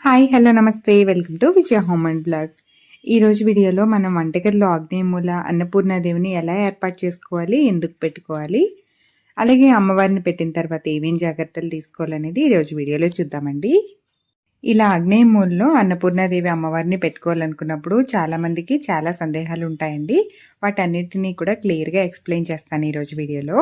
Hi hello నమస్తే. Welcome to Vijaya home and blogs. ఈరోజు వీడియోలో మనం వంటగదిలో ఆగ్నేయమూల అన్నపూర్ణాదేవిని ఎలా ఏర్పాటు చేసుకోవాలి ఎందుకు పెట్టుకోవాలి అలాగే అమ్మవారిని పెట్టిన తర్వాత ఏమేం జాగ్రత్తలు తీసుకోవాలనేది ఈరోజు వీడియోలో చూద్దామండి. ఇలా ఆగ్నేయమూలలో అన్నపూర్ణాదేవి అమ్మవారిని పెట్టుకోవాలనుకున్నప్పుడు చాలామందికి చాలా సందేహాలు ఉంటాయండి. వాటన్నిటినీ కూడా క్లియర్గా ఎక్స్ప్లెయిన్ చేస్తాను ఈరోజు వీడియోలో.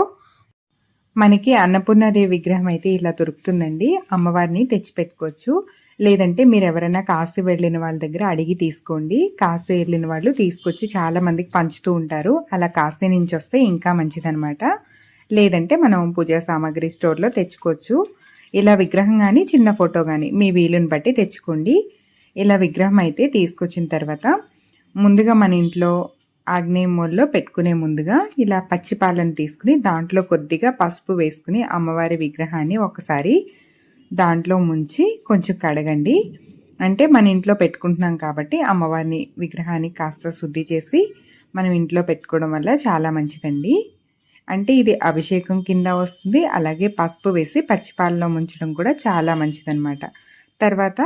మనకి అన్నపూర్ణాదేవి విగ్రహం అయితే ఇలా దొరుకుతుందండి. అమ్మవారిని తెచ్చిపెట్టుకోవచ్చు. లేదంటే మీరు ఎవరైనా కాశీ వెళ్ళిన వాళ్ళ దగ్గర అడిగి తీసుకోండి. కాశీ వెళ్ళిన వాళ్ళు తీసుకొచ్చి చాలా మందికి పంచుతూ ఉంటారు. అలా కాశీ నుంచి వస్తే ఇంకా మంచిదనమాట లేదంటే మనం పూజా సామాగ్రి స్టోర్లో తెచ్చుకోవచ్చు. ఇలా విగ్రహం కానీ చిన్న ఫోటో కానీ మీ వీలుని బట్టి తెచ్చుకోండి. ఇలా విగ్రహం అయితే తీసుకొచ్చిన తర్వాత ముందుగా మన ఇంట్లో ఆగ్నేయమూల్లో పెట్టుకునే ముందుగా ఇలా పచ్చిపాలను తీసుకుని దాంట్లో కొద్దిగా పసుపు వేసుకుని అమ్మవారి విగ్రహాన్ని ఒకసారి దాంట్లో ముంచి కొంచెం కడగండి. అంటే మన ఇంట్లో పెట్టుకుంటున్నాం కాబట్టి అమ్మవారిని విగ్రహాన్ని కాస్త శుద్ధి చేసి మనం ఇంట్లో పెట్టుకోవడం వల్ల చాలా మంచిదండి. అంటే ఇది అభిషేకం కింద వస్తుంది. అలాగే పసుపు వేసి పచ్చిపాలలో ముంచడం కూడా చాలా మంచిదన్నమాట. తర్వాత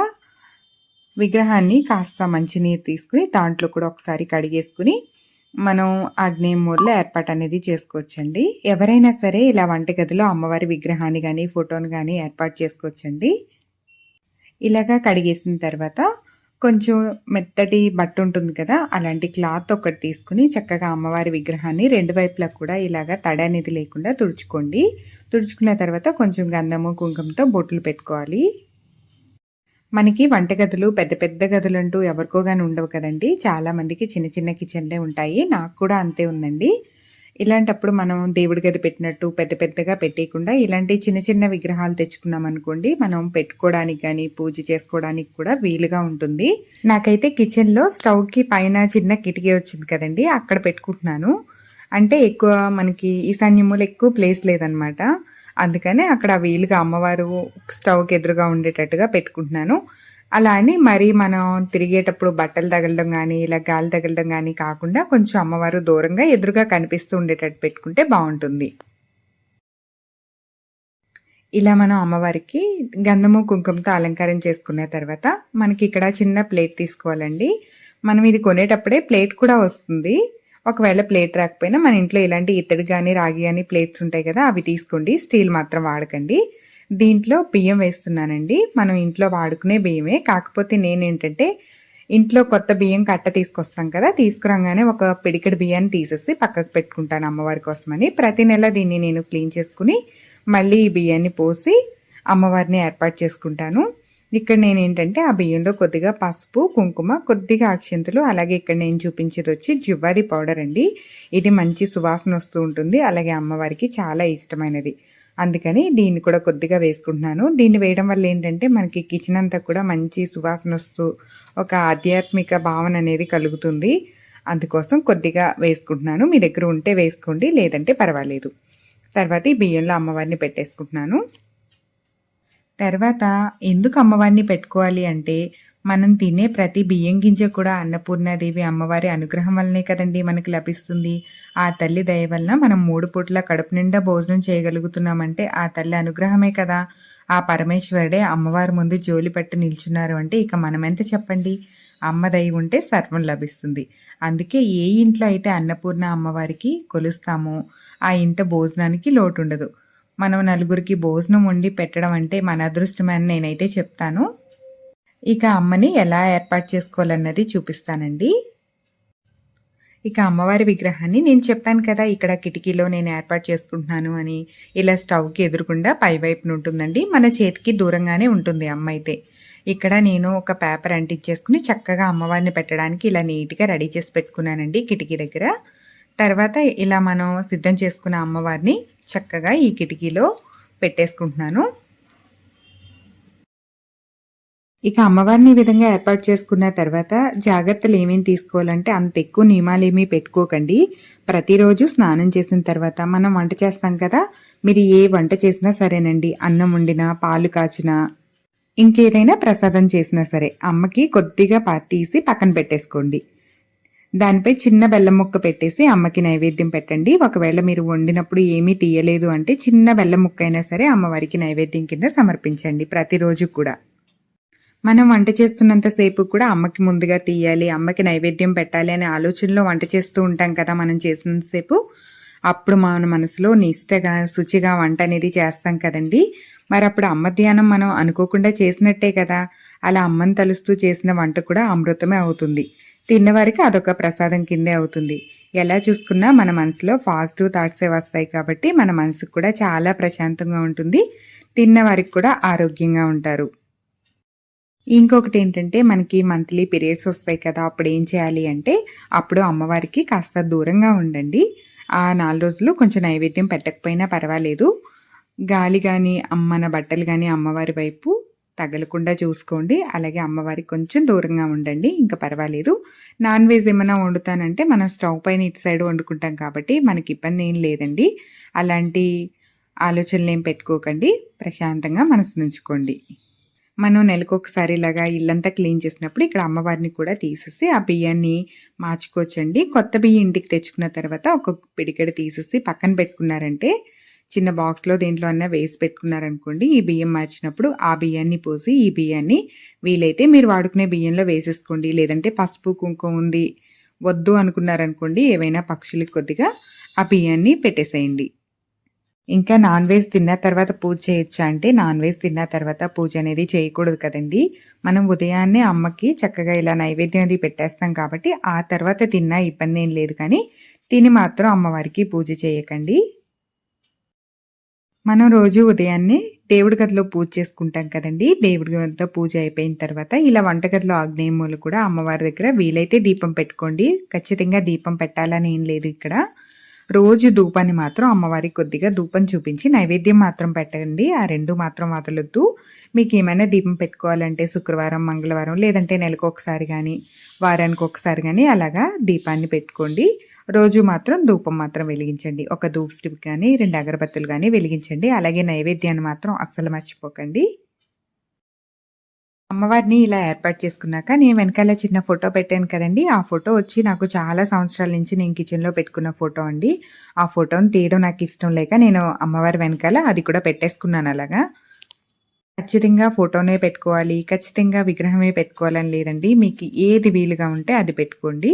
విగ్రహాన్ని కాస్త మంచినీరు తీసుకుని దాంట్లో కూడా ఒకసారి కడిగేసుకుని మనం ఆగ్నేయమూర్లో ఏర్పాటు అనేది చేసుకోవచ్చండి. ఎవరైనా సరే ఇలా వంటగదిలో అమ్మవారి విగ్రహాన్ని కానీ ఫోటోని కానీ ఏర్పాటు చేసుకోవచ్చండి. ఇలాగా కడిగేసిన తర్వాత కొంచెం మెత్తటి బట్ట ఉంటుంది కదా అలాంటి క్లాత్ ఒకటి తీసుకుని చక్కగా అమ్మవారి విగ్రహాన్ని రెండు వైపులా కూడా ఇలాగా తడ అనేది లేకుండా తుడుచుకోండి. తుడుచుకున్న తర్వాత కొంచెం గంధము కుంకుమతో బొట్లు పెట్టుకోవాలి. మనకి వంటగదులు పెద్ద పెద్ద గదులు అంటూ ఎవరికో కానీ ఉండవు కదండి. చాలామందికి చిన్న చిన్న కిచెన్లే ఉంటాయి. నాకు కూడా అంతే ఉందండి. ఇలాంటప్పుడు మనం దేవుడి గది పెట్టినట్టు పెద్ద పెద్దగా పెట్టేయకుండా ఇలాంటి చిన్న చిన్న విగ్రహాలు తెచ్చుకున్నాం అనుకోండి మనం పెట్టుకోవడానికి కానీ పూజ చేసుకోవడానికి కూడా వీలుగా ఉంటుంది. నాకైతే కిచెన్లో స్టవ్కి పైన చిన్న కిటికీ వచ్చింది కదండి అక్కడ పెట్టుకుంటున్నాను. అంటే ఎక్కువ మనకి ఈశాన్యములు ఎక్కువ ప్లేస్ లేదనమాట. అందుకనే అక్కడ వీలుగా అమ్మవారు స్టవ్కి ఎదురుగా ఉండేటట్టుగా పెట్టుకుంటున్నాను. అలా అని మరి మనం తిరిగేటప్పుడు బట్టలు తగలడం కానీ ఇలా గాలి తగలడం కానీ కాకుండా కొంచెం అమ్మవారు దూరంగా ఎదురుగా కనిపిస్తూ ఉండేటట్టు పెట్టుకుంటే బాగుంటుంది. ఇలా మనం అమ్మవారికి గంధము కుంకుమతో అలంకారం చేసుకున్న తర్వాత మనకి ఇక్కడ చిన్న ప్లేట్ తీసుకోవాలండి. మనం ఇది కొనేటప్పుడే ప్లేట్ కూడా వస్తుంది. ఒకవేళ ప్లేట్ రాకపోయినా మన ఇంట్లో ఇలాంటి ఇత్తడి కానీ రాగి కానీ ప్లేట్స్ ఉంటాయి కదా అవి తీసుకోండి. స్టీల్ మాత్రం వాడకండి. దీంట్లో బియ్యం వేస్తున్నానండి. మనం ఇంట్లో వాడుకునే బియ్యమే. కాకపోతే నేనేంటంటే ఇంట్లో కొత్త బియ్యం కట్ట తీసుకొస్తాం కదా తీసుకురాగానే ఒక పిడికిడి బియ్యాన్ని తీసేసి పక్కకు పెట్టుకుంటాను అమ్మవారి కోసమని. ప్రతి నెల దీన్ని నేను క్లీన్ చేసుకుని మళ్ళీ ఈ బియ్యాన్ని పోసి అమ్మవారిని ఏర్పాటు చేసుకుంటాను. ఇక్కడ నేను ఏంటంటే ఆ బియ్యంలో కొద్దిగా పసుపు కుంకుమ కొద్దిగా అక్షింతలు అలాగే ఇక్కడ నేను చూపించేది వచ్చి జువ్వాది పౌడర్ అండి. ఇది మంచి సువాసన వస్తూ ఉంటుంది. అలాగే అమ్మవారికి చాలా ఇష్టమైనది. అందుకని దీన్ని కూడా కొద్దిగా వేసుకుంటున్నాను. దీన్ని వేయడం వల్ల ఏంటంటే మనకి కిచెన్ అంతా కూడా మంచి సువాసన వస్తూ ఒక ఆధ్యాత్మిక భావన అనేది కలుగుతుంది. అందుకోసం కొద్దిగా వేసుకుంటున్నాను. మీ దగ్గర ఉంటే వేసుకోండి లేదంటే పర్వాలేదు. తర్వాత ఈ బియ్యంలో అమ్మవారిని పెట్టేసుకుంటున్నాను. తర్వాత ఎందుకు అమ్మవారిని పెట్టుకోవాలి అంటే మనం తినే ప్రతి బియ్యం గింజ కూడా అన్నపూర్ణాదేవి అమ్మవారి అనుగ్రహం వల్లనే కదండి మనకి లభిస్తుంది. ఆ తల్లి దయ వలన మనం మూడు పూట్ల కడుపు నిండా భోజనం చేయగలుగుతున్నామంటే ఆ తల్లి అనుగ్రహమే కదా. ఆ పరమేశ్వరుడే అమ్మవారి ముందు జోలి పట్టు నిల్చున్నారు అంటే ఇక మనమెంత చెప్పండి? అమ్మ దయ ఉంటే సర్వం లభిస్తుంది. అందుకే ఏ ఇంట్లో అయితే అన్నపూర్ణ అమ్మవారికి కొలుస్తామో ఆ ఇంట భోజనానికి లోటు ఉండదు మనం నలుగురికి భోజనం వండి పెట్టడం అంటే మన అదృష్టమని నేనైతే చెప్తాను. ఇక అమ్మని ఎలా ఏర్పాటు చేసుకోవాలన్నది చూపిస్తానండి. ఇక అమ్మవారి విగ్రహాన్ని నేను చెప్పాను కదా ఇక్కడ కిటికీలో నేను ఏర్పాటు చేసుకుంటున్నాను అని. ఇలా స్టవ్కి ఎదురుకుండా పై వైపున ఉంటుందండి. మన చేతికి దూరంగానే ఉంటుంది అమ్మ అయితే. ఇక్కడ నేను ఒక పేపర్ అంటించేసుకుని చక్కగా అమ్మవారిని పెట్టడానికి ఇలా నీట్గా రెడీ చేసి పెట్టుకున్నానండి కిటికీ దగ్గర. తర్వాత ఇలా మనం సిద్ధం చేసుకున్న అమ్మవారిని చక్కగా ఈ కిటికీలో పెట్టేసుకుంటున్నాను. ఇక అమ్మవారిని ఈ విధంగా ఏర్పాటు చేసుకున్న తర్వాత జాగ్రత్తలు ఏమేమి తీసుకోవాలంటే అంత ఎక్కువ నియమాలు ఏమీ పెట్టుకోకండి. ప్రతిరోజు స్నానం చేసిన తర్వాత మనం వంట చేస్తాం కదా మీరు ఏ వంట చేసినా సరేనండి. అన్నం వండినా పాలు కాచినా ఇంకేదైనా ప్రసాదం చేసినా సరే అమ్మకి కొద్దిగా తీసి పక్కన పెట్టేసుకోండి. దానిపై చిన్న బెల్లం ముక్క పెట్టేసి అమ్మకి నైవేద్యం పెట్టండి. ఒకవేళ మీరు వండినప్పుడు ఏమీ తీయలేదు అంటే చిన్న బెల్లం ముక్క అయినా సరే అమ్మవారికి నైవేద్యం కింద సమర్పించండి ప్రతిరోజు కూడా. మనం వంట చేస్తున్నంత సేపు కూడా అమ్మకి ముందుగా తీయాలి అమ్మకి నైవేద్యం పెట్టాలి అనే ఆలోచనలో వంట చేస్తూ ఉంటాం కదా మనం చేసినంతసేపు అప్పుడు మన మనసులో నిష్టగా శుచిగా వంట అనేది చేస్తాం కదండి. మరి అప్పుడు అమ్మ ధ్యానం మనం అనుకోకుండా చేసినట్టే కదా. అలా అమ్మని తలుస్తూ చేసిన వంట కూడా అమృతమే అవుతుంది. తిన్నవారికి అదొక ప్రసాదం కిందే అవుతుంది. ఎలా చూసుకున్నా మన మనసులో పాజిటివ్ థాట్సే వస్తాయి కాబట్టి మన మనసుకు కూడా చాలా ప్రశాంతంగా ఉంటుంది. తిన్నవారికి కూడా ఆరోగ్యంగా ఉంటారు. ఇంకొకటి ఏంటంటే మనకి మంత్లీ పీరియడ్స్ వస్తాయి కదా అప్పుడు ఏం చేయాలి అంటే అప్పుడు అమ్మవారికి కాస్త దూరంగా ఉండండి. ఆ నాలుగు రోజులు కొంచెం నైవేద్యం పెట్టకపోయినా పర్వాలేదు. గాలి కానీ అమ్మన బట్టలు కానీ అమ్మవారి వైపు తగలకుండా చూసుకోండి. అలాగే అమ్మవారికి కొంచెం దూరంగా ఉండండి. ఇంకా పర్వాలేదు. నాన్ వెజ్ ఏమైనా వండుతానంటే మనం స్టవ్ పైన ఇటు సైడ్ వండుకుంటాం కాబట్టి మనకి ఇబ్బంది ఏం లేదండి. అలాంటి ఆలోచనలు ఏం పెట్టుకోకండి. ప్రశాంతంగా మనసు నుంచుకోండి. మనం నెలకు ఒకసారి ఇలాగా ఇల్లంతా క్లీన్ చేసినప్పుడు ఇక్కడ అమ్మవారిని కూడా తీసేసి ఆ బియ్యాన్ని మార్చుకోవచ్చండి. కొత్త బియ్యం ఇంటికి తెచ్చుకున్న తర్వాత ఒక పిడికెడు తీసేసి పక్కన పెట్టుకున్నారంటే చిన్న బాక్స్లో దేంట్లో అన్నా వేసి పెట్టుకున్నారనుకోండి ఈ బియ్యం మార్చినప్పుడు ఆ బియ్యాన్ని పోసి ఈ బియ్యాన్ని వీలైతే మీరు వాడుకునే బియ్యంలో వేసేసుకోండి. లేదంటే పసుపు కుంకుమ ఉంది వద్దు అనుకున్నారనుకోండి ఏవైనా పక్షులకి కొద్దిగా ఆ బియ్యాన్ని పెట్టేసేయండి. ఇంకా నాన్ వెజ్ తిన్న తర్వాత పూజ చేయొచ్చా అంటే నాన్ వెజ్ తిన్న తర్వాత పూజ అనేది చేయకూడదు కదండి. మనం ఉదయాన్నే అమ్మకి చక్కగా ఇలా నైవేద్యం అది పెట్టేస్తాం కాబట్టి ఆ తర్వాత తిన్నా ఇబ్బంది ఏం లేదు కానీ తిని మాత్రం అమ్మవారికి పూజ చేయకండి. మనం రోజు ఉదయాన్నే దేవుడి గదిలో పూజ చేసుకుంటాం కదండి. దేవుడి గదిలో పూజ అయిపోయిన తర్వాత ఇలా వంటగదిలో ఆగ్నేయములు కూడా అమ్మవారి దగ్గర వీలైతే దీపం పెట్టుకోండి. ఖచ్చితంగా దీపం పెట్టాలని ఏం లేదు ఇక్కడ. రోజు ధూపాన్ని మాత్రం అమ్మవారికి కొద్దిగా ధూపం చూపించి నైవేద్యం మాత్రం పెట్టండి. ఆ రెండు మాత్రం వదలొద్దు. మీకు ఏమైనా దీపం పెట్టుకోవాలంటే శుక్రవారం మంగళవారం లేదంటే నెలకు ఒకసారి కానీ వారానికి ఒకసారి కానీ అలాగా దీపాన్ని పెట్టుకోండి. రోజు మాత్రం ధూపం మాత్రం వెలిగించండి. ఒక ధూప్ స్టిప్ కానీ రెండు అగరబత్తులు కానీ వెలిగించండి. అలాగే నైవేద్యాన్ని మాత్రం అస్సలు మర్చిపోకండి. అమ్మవారిని ఇలా ఏర్పాటు చేసుకున్నాక నేను వెనకాల చిన్న ఫోటో పెట్టాను కదండి. ఆ ఫోటో వచ్చి నాకు చాలా సంవత్సరాల నుంచి నేను కిచెన్లో పెట్టుకున్న ఫోటో అండి. ఆ ఫోటోని తీయడం నాకు ఇష్టం లేక నేను అమ్మవారి వెనకాల అది కూడా పెట్టేసుకున్నాను అలాగా. ఖచ్చితంగా ఫోటోనే పెట్టుకోవాలి. ఖచ్చితంగా విగ్రహమే పెట్టుకోవాలని లేదండి. మీకు ఏది వీలుగా ఉంటే అది పెట్టుకోండి.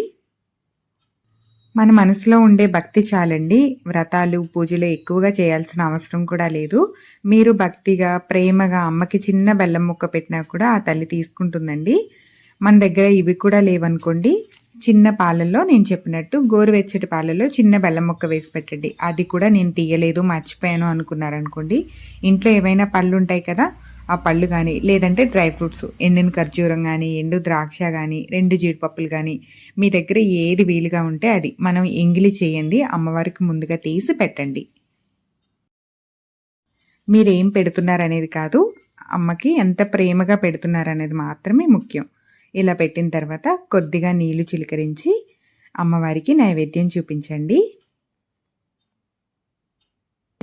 మన మనసులో ఉండే భక్తి చాలండి. వ్రతాలు పూజలు ఎక్కువగా చేయాల్సిన అవసరం కూడా లేదు. మీరు భక్తిగా ప్రేమగా అమ్మకి చిన్న బెల్లం ముక్క పెట్టినా కూడా ఆ తల్లి తీసుకుంటుందండి. మన దగ్గర ఇవి కూడా లేవనుకోండి చిన్న పాలల్లో నేను చెప్పినట్టు గోరువెచ్చటి పాలలో చిన్న బెల్లం ముక్క వేసి పెట్టండి. అది కూడా నేను తీయలేదు మర్చిపోయాను అనుకున్నారనుకోండి. ఇంట్లో ఏవైనా పళ్ళు ఉంటాయి కదా ఆ పళ్ళు కానీ లేదంటే డ్రై ఫ్రూట్స్ ఎండిన ఖర్జూరం కానీ ఎండు ద్రాక్ష కానీ రెండు జీడిపప్పులు కానీ మీ దగ్గర ఏది వీలుగా ఉంటే అది మనం ఎంగిలి చేయండి అమ్మవారికి ముందుగా తీసి పెట్టండి. మీరేం పెడుతున్నారనేది కాదు అమ్మకి ఎంత ప్రేమగా పెడుతున్నారనేది మాత్రమే ముఖ్యం. ఇలా పెట్టిన తర్వాత కొద్దిగా నీళ్ళు చిలకరించి అమ్మవారికి నైవేద్యం చూపించండి.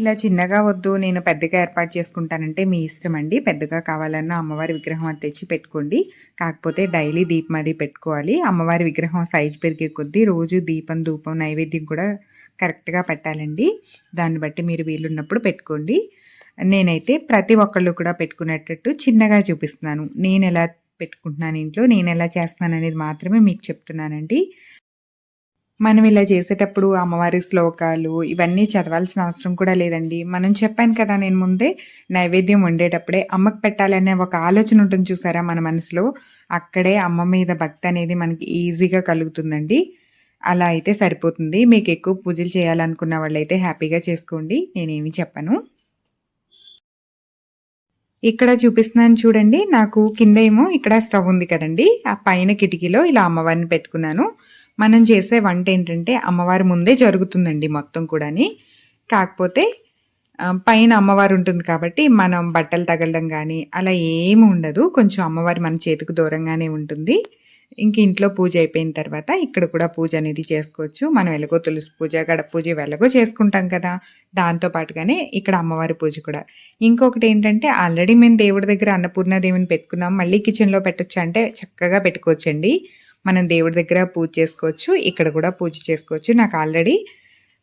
ఇలా చిన్నగా వద్దు నేను పెద్దగా ఏర్పాటు చేసుకుంటానంటే మీ ఇష్టం అండి. పెద్దగా కావాలన్నా అమ్మవారి విగ్రహం అది తెచ్చి పెట్టుకోండి. కాకపోతే డైలీ దీపం అది పెట్టుకోవాలి. అమ్మవారి విగ్రహం సైజు పెరిగే కొద్దీ రోజు దీపం ధూపం నైవేద్యం కూడా కరెక్ట్గా పెట్టాలండి. దాన్ని బట్టి మీరు వీలున్నప్పుడు పెట్టుకోండి. నేనైతే ప్రతి ఒక్కళ్ళు కూడా పెట్టుకునేటట్టు చిన్నగా చూపిస్తున్నాను. నేను ఎలా పెట్టుకుంటున్నాను ఇంట్లో నేను ఎలా చేస్తున్నాను అనేది మాత్రమే మీకు చెప్తున్నానండి. మనం ఇలా చేసేటప్పుడు అమ్మవారి శ్లోకాలు ఇవన్నీ చదవాల్సిన అవసరం కూడా లేదండి. మనం చెప్పాను కదా నేను ముందే నైవేద్యం వండేటప్పుడే అమ్మకు పెట్టాలనే ఒక ఆలోచన ఉంటుంది చూసారా మన మనసులో? అక్కడే అమ్మ మీద భక్తి అనేది మనకి ఈజీగా కలుగుతుందండి. అలా అయితే సరిపోతుంది. మీకు ఎక్కువ పూజలు చేయాలనుకున్న వాళ్ళైతే హ్యాపీగా చేసుకోండి. నేనేమి చెప్పను. ఇక్కడ చూపిస్తున్నాను చూడండి. నాకు కింద ఏమో ఇక్కడ స్టవ్ ఉంది కదండి. ఆ పైన కిటికీలో ఇలా అమ్మవారిని పెట్టుకున్నాను. మనం చేసే వంట ఏంటంటే అమ్మవారి ముందే జరుగుతుందండి మొత్తం కూడాని. కాకపోతే పైన అమ్మవారు ఉంటుంది కాబట్టి మనం బట్టలు తగలడం కానీ అలా ఏమి ఉండదు. కొంచెం అమ్మవారి మన చేతికి దూరంగానే ఉంటుంది. ఇంక ఇంట్లో పూజ అయిపోయిన తర్వాత ఇక్కడ కూడా పూజ అనేది చేసుకోవచ్చు. మనం ఎలాగో తులసి పూజ గడప పూజ ఎలాగో చేసుకుంటాం కదా. దాంతో పాటుగానే ఇక్కడ అమ్మవారి పూజ కూడా. ఇంకొకటి ఏంటంటే ఆల్రెడీ మేము దేవుడి దగ్గర అన్నపూర్ణ దేవుని పెట్టుకున్నాం. మళ్ళీ కిచెన్లో పెట్టచ్చు అంటే చక్కగా పెట్టుకోవచ్చండి. మనం దేవుడి దగ్గర పూజ చేసుకోవచ్చు ఇక్కడ కూడా పూజ చేసుకోవచ్చు. నాకు ఆల్రెడీ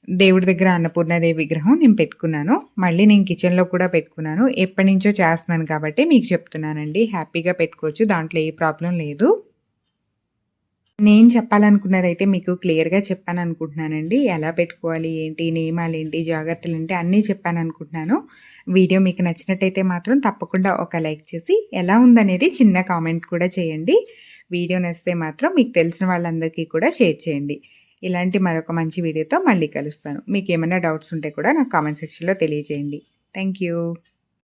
దేవుడి దగ్గర అన్నపూర్ణదేవి విగ్రహం నేను పెట్టుకున్నాను. మళ్ళీ నేను కిచెన్లో కూడా పెట్టుకున్నాను. ఎప్పటి నుంచో చేస్తున్నాను కాబట్టి మీకు చెప్తున్నానండి. హ్యాపీగా పెట్టుకోవచ్చు. దాంట్లో ఏ ప్రాబ్లం లేదు. నేను చెప్పాలనుకున్నదైతే మీకు క్లియర్గా చెప్పాను అనుకుంటున్నానండి ఎలా పెట్టుకోవాలి ఏంటి నియమాలు ఏంటి జాగ్రత్తలు ఏంటి అన్నీ చెప్పాను అనుకుంటున్నాను వీడియో మీకు నచ్చినట్టయితే మాత్రం తప్పకుండా ఒక లైక్ చేసి ఎలా ఉందనేది చిన్న కామెంట్ కూడా చేయండి. వీడియో నచ్చితే మాత్రం మీకు తెలిసిన వాళ్ళందరికీ కూడా షేర్ చేయండి. ఇలాంటి మరొక మంచి వీడియోతో మళ్ళీ కలుస్తాను. మీకు ఏమైనా డౌట్స్ ఉంటే కూడా నాకు కామెంట్ సెక్షన్లో తెలియజేయండి. Thank you.